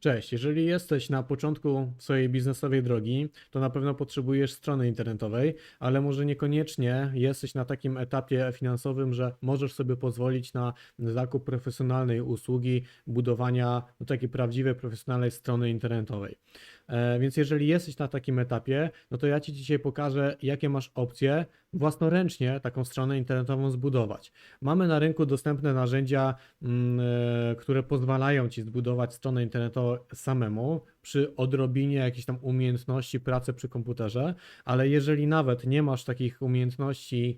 Cześć, jeżeli jesteś na początku swojej biznesowej drogi, to na pewno potrzebujesz strony internetowej, ale może niekoniecznie jesteś na takim etapie finansowym, że możesz sobie pozwolić na zakup profesjonalnej usługi budowania no, takiej prawdziwej, profesjonalnej strony internetowej. E, Więc jeżeli jesteś na takim etapie, no to ja Ci dzisiaj pokażę, jakie masz opcje własnoręcznie taką stronę internetową zbudować. Mamy na rynku dostępne narzędzia, mm, e, które pozwalają Ci zbudować stronę internetową samemu przy odrobinie jakichś tam umiejętności pracy przy komputerze, ale jeżeli nawet nie masz takich umiejętności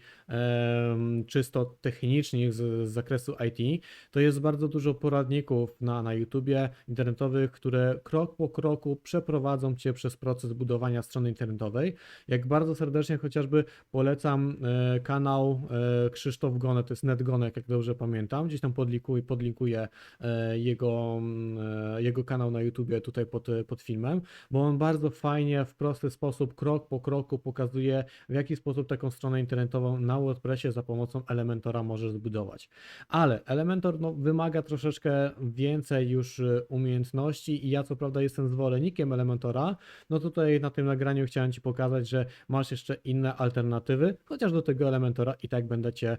czysto technicznych z, z zakresu IT, to jest bardzo dużo poradników na, na YouTubie internetowych, które krok po kroku przeprowadzą Cię przez proces budowania strony internetowej. Jak bardzo serdecznie chociażby polecam e, kanał e, Krzysztof Gone, to jest NetGonek, jak dobrze pamiętam, gdzieś tam podlinkuję, podlinkuję e, jego, mm, jego kanał na YouTubie tutaj pod, pod filmem, bo on bardzo fajnie, w prosty sposób, krok po kroku pokazuje, w jaki sposób taką stronę internetową na WordPressie za pomocą Elementora możesz zbudować. Ale Elementor no, wymaga troszeczkę więcej już umiejętności i ja co prawda jestem zwolennikiem Elementora, no tutaj na tym nagraniu chciałem Ci pokazać, że masz jeszcze inne alternatywy, chociaż do tego Elementora i tak będę Cię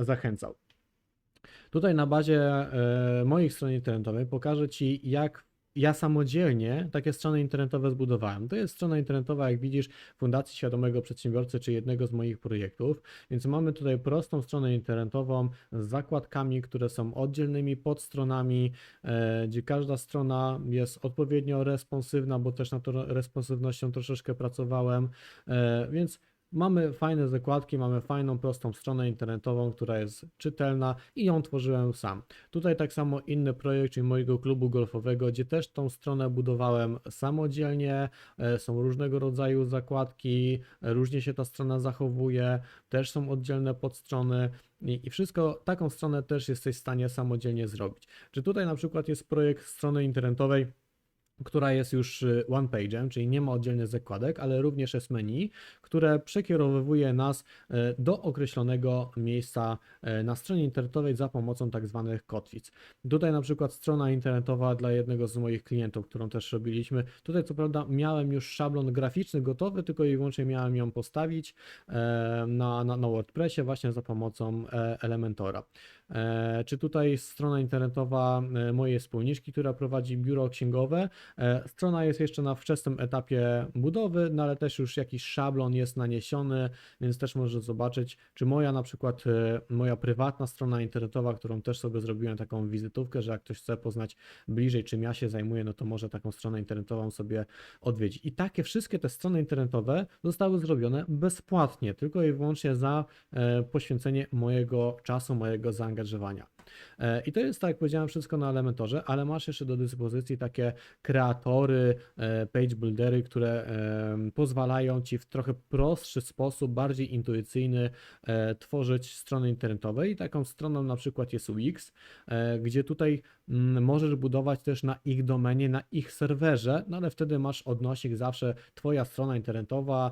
zachęcał. Tutaj na bazie e, moich stron internetowej pokażę Ci, jak ja samodzielnie takie strony internetowe zbudowałem. To jest strona internetowa, jak widzisz, Fundacji Świadomego Przedsiębiorcy, czy jednego z moich projektów. Więc mamy tutaj prostą stronę internetową z zakładkami, które są oddzielnymi podstronami, e, gdzie każda strona jest odpowiednio responsywna, bo też nad tą responsywnością troszeczkę pracowałem. E, więc Mamy fajne zakładki, mamy fajną, prostą stronę internetową, która jest czytelna i ją tworzyłem sam. Tutaj tak samo inny projekt, czyli mojego klubu golfowego, gdzie też tą stronę budowałem samodzielnie. e, Są różnego rodzaju zakładki, różnie się ta strona zachowuje, też są oddzielne podstrony. I wszystko, taką stronę też jesteś w stanie samodzielnie zrobić. Czy tutaj na przykład jest projekt strony internetowej, która jest już y, one page'em, czyli nie ma oddzielnych zakładek, ale również jest menu, które przekierowuje nas y, do określonego miejsca y, na stronie internetowej za pomocą tak zwanych kotwic. Tutaj na przykład strona internetowa dla jednego z moich klientów, którą też robiliśmy. Tutaj co prawda miałem już szablon graficzny gotowy, tylko i wyłącznie miałem ją postawić e, na, na, na WordPressie właśnie za pomocą e, Elementora. E, Czy tutaj strona internetowa e, mojej wspólniczki, która prowadzi biuro księgowe. E, Strona jest jeszcze na wczesnym etapie budowy, no ale też już jakiś szablon jest naniesiony, więc też możesz zobaczyć, czy moja na przykład moja prywatna strona internetowa, którą też sobie zrobiłem taką wizytówkę, że jak ktoś chce poznać bliżej, czym ja się zajmuję, no to może taką stronę internetową sobie odwiedzić. I takie wszystkie te strony internetowe zostały zrobione bezpłatnie, tylko i wyłącznie za poświęcenie mojego czasu, mojego zaangażowania. E, I to jest, tak jak powiedziałem, wszystko na Elementorze, ale masz jeszcze do dyspozycji takie kreatory, e, page buildery, które pozwalają Ci w trochę prostszy sposób, bardziej intuicyjny e, tworzyć strony internetowe. I taką stroną na przykład jest Wix, e, gdzie tutaj mm, możesz budować też na ich domenie, na ich serwerze, no ale wtedy masz odnośnik zawsze Twoja strona internetowa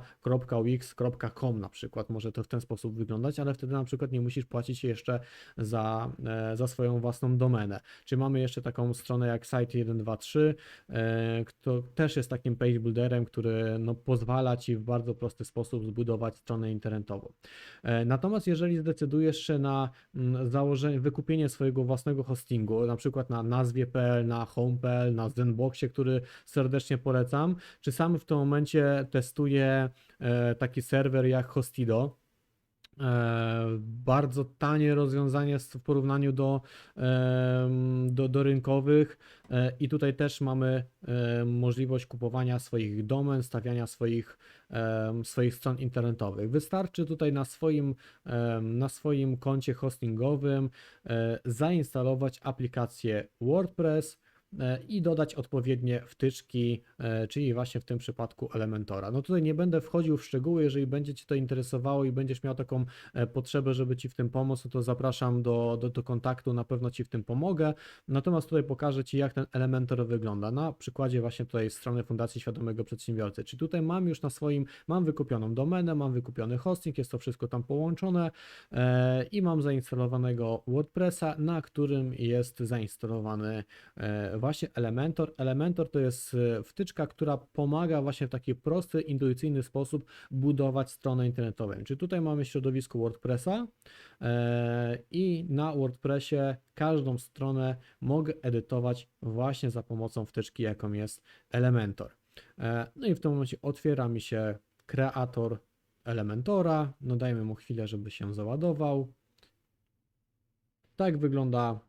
.wix.com na przykład. Może to w ten sposób wyglądać, ale wtedy na przykład nie musisz płacić jeszcze za, e, za swoją własną domenę. Czy mamy jeszcze taką stronę jak Site123, e, kto też jest takim page builderem, który no, pozwala Ci w bardzo prosty sposób zbudować stronę internetową. E, Natomiast jeżeli zdecydujesz się na mm, założenie, wykupienie swojego własnego hostingu, na przykład na nazwie.pl, na home.pl, na Zenboxie, który serdecznie polecam, czy sam w tym momencie testuję e, taki serwer jak Hostido, bardzo tanie rozwiązanie w porównaniu do, do, do rynkowych E, i tutaj też mamy e, możliwość kupowania swoich domen, stawiania swoich, swoich stron internetowych. Wystarczy tutaj na swoim, na swoim koncie hostingowym e, zainstalować aplikację WordPress, e, i dodać odpowiednie wtyczki, e, czyli właśnie w tym przypadku Elementora. No tutaj nie będę wchodził w szczegóły, jeżeli będzie Cię to interesowało i będziesz miał taką e, potrzebę, żeby Ci w tym pomóc, no to zapraszam do, do, do kontaktu, na pewno Ci w tym pomogę. Natomiast tutaj pokażę Ci, jak ten Elementor wygląda na przykładzie właśnie tutaj strony Fundacji Świadomego Przedsiębiorcy. Czyli tutaj mam już na swoim, mam wykupioną domenę, mam wykupiony hosting, jest to wszystko tam połączone e, i mam zainstalowanego WordPressa, na którym jest zainstalowany e, właśnie Elementor. Elementor to jest e, wtyczka, która pomaga właśnie w taki prosty, intuicyjny sposób budować stronę internetową. Czyli tutaj mamy środowisko WordPressa e, i na WordPressie każdą stronę mogę edytować właśnie za pomocą wtyczki, jaką jest Elementor. E, No i w tym momencie otwiera mi się kreator Elementora. No dajmy mu chwilę, żeby się załadował. Tak wygląda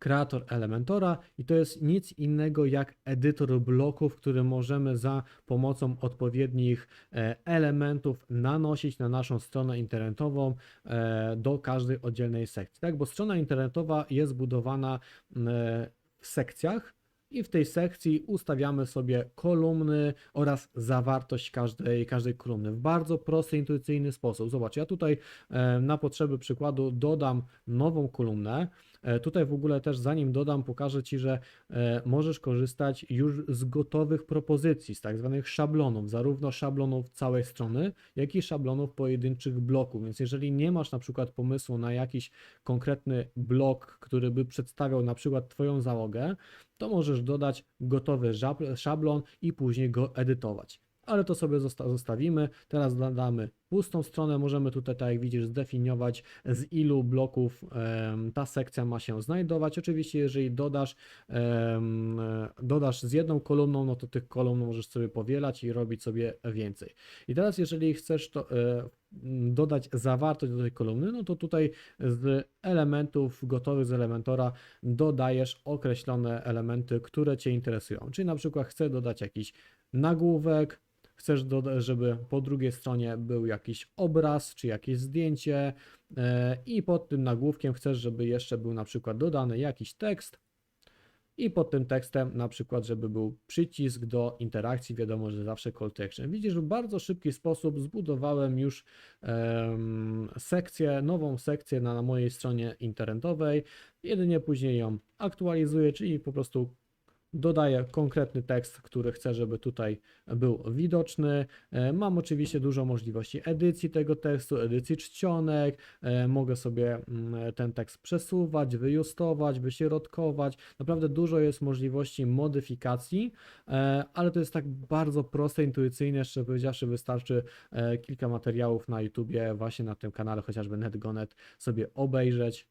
kreator Elementora i to jest nic innego jak edytor bloków, który możemy za pomocą odpowiednich e, elementów nanosić na naszą stronę internetową e, do każdej oddzielnej sekcji. Tak, bo strona internetowa jest budowana e, w sekcjach i w tej sekcji ustawiamy sobie kolumny oraz zawartość każdej, każdej kolumny w bardzo prosty, intuicyjny sposób. Zobacz, ja tutaj na potrzeby przykładu dodam nową kolumnę. E, Tutaj w ogóle też zanim dodam, pokażę Ci, że e, możesz korzystać już z gotowych propozycji, z tak zwanych szablonów, zarówno szablonów całej strony, jak i szablonów pojedynczych bloków. Więc jeżeli nie masz na przykład pomysłu na jakiś konkretny blok, który by przedstawiał na przykład Twoją załogę, to możesz dodać gotowy szablon i później go edytować. Ale to sobie zosta- zostawimy. Teraz dodamy pustą stronę. Możemy tutaj, tak jak widzisz, zdefiniować z ilu bloków ta sekcja ma się znajdować. Oczywiście, jeżeli dodasz, dodasz z jedną kolumną, no to tych kolumn możesz sobie powielać i robić sobie więcej. I teraz, jeżeli chcesz to, e, dodać zawartość do tej kolumny, no to tutaj z elementów gotowych z Elementora dodajesz określone elementy, które Cię interesują. Czyli na przykład chcę dodać jakiś nagłówek, chcesz, żeby po drugiej stronie był jakiś obraz czy jakieś zdjęcie e, i pod tym nagłówkiem chcesz, żeby jeszcze był na przykład dodany jakiś tekst i pod tym tekstem na przykład, żeby był przycisk do interakcji, wiadomo, że zawsze call to action. Widzisz, w bardzo szybki sposób zbudowałem już em, sekcję, nową sekcję na, na mojej stronie internetowej, jedynie później ją aktualizuję, czyli po prostu dodaję konkretny tekst, który chcę, żeby tutaj był widoczny. E, Mam oczywiście dużo możliwości edycji tego tekstu, edycji czcionek. E, Mogę sobie mm, ten tekst przesuwać, wyjustować, wyśrodkować. Naprawdę dużo jest możliwości modyfikacji, e, ale to jest tak bardzo proste, intuicyjne. Jeszcze powiedziawszy, wystarczy kilka materiałów na YouTubie, właśnie na tym kanale, chociażby NetGonet, sobie obejrzeć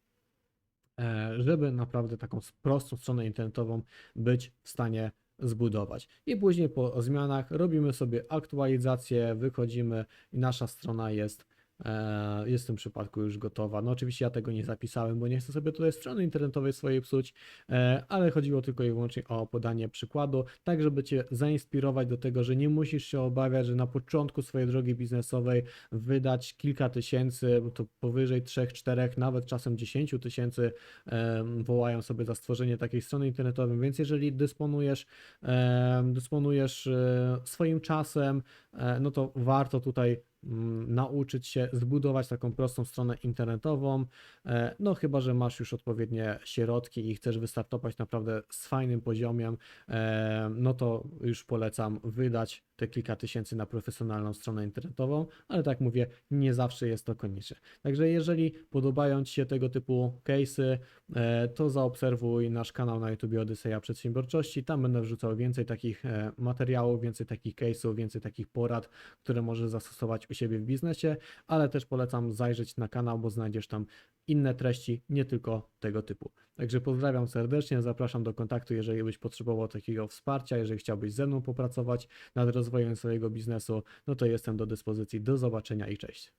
żeby naprawdę taką prostą stronę internetową być w stanie zbudować. I później po zmianach robimy sobie aktualizację, wychodzimy i nasza strona jest, e, jest w tym przypadku już gotowa. No oczywiście ja tego nie zapisałem, bo nie chcę sobie tutaj strony internetowej swojej psuć, e, ale chodziło tylko i wyłącznie o podanie przykładu, tak żeby Cię zainspirować do tego, że nie musisz się obawiać, że na początku swojej drogi biznesowej wydać kilka tysięcy, to powyżej 3, 4, nawet czasem 10 tysięcy em, wołają sobie za stworzenie takiej strony internetowej, więc jeżeli dysponujesz, dysponujesz e, swoim czasem, e, no to warto tutaj nauczyć się zbudować taką prostą stronę internetową, e, no chyba, że masz już odpowiednie środki i chcesz wystartować naprawdę z fajnym poziomem, e, no to już polecam wydać te kilka tysięcy na profesjonalną stronę internetową, ale tak mówię, nie zawsze jest to konieczne. Także jeżeli podobają Ci się tego typu case'y, e, to zaobserwuj nasz kanał na YouTube Odyseja Przedsiębiorczości. Tam będę wrzucał więcej takich e, materiałów, więcej takich case'ów, więcej takich porad, które możesz zastosować u siebie w biznesie, ale też polecam zajrzeć na kanał, bo znajdziesz tam inne treści, nie tylko tego typu. Także pozdrawiam serdecznie, zapraszam do kontaktu, jeżeli byś potrzebował takiego wsparcia, jeżeli chciałbyś ze mną popracować nad rozwojem swojego biznesu, no to jestem do dyspozycji. Do zobaczenia i cześć.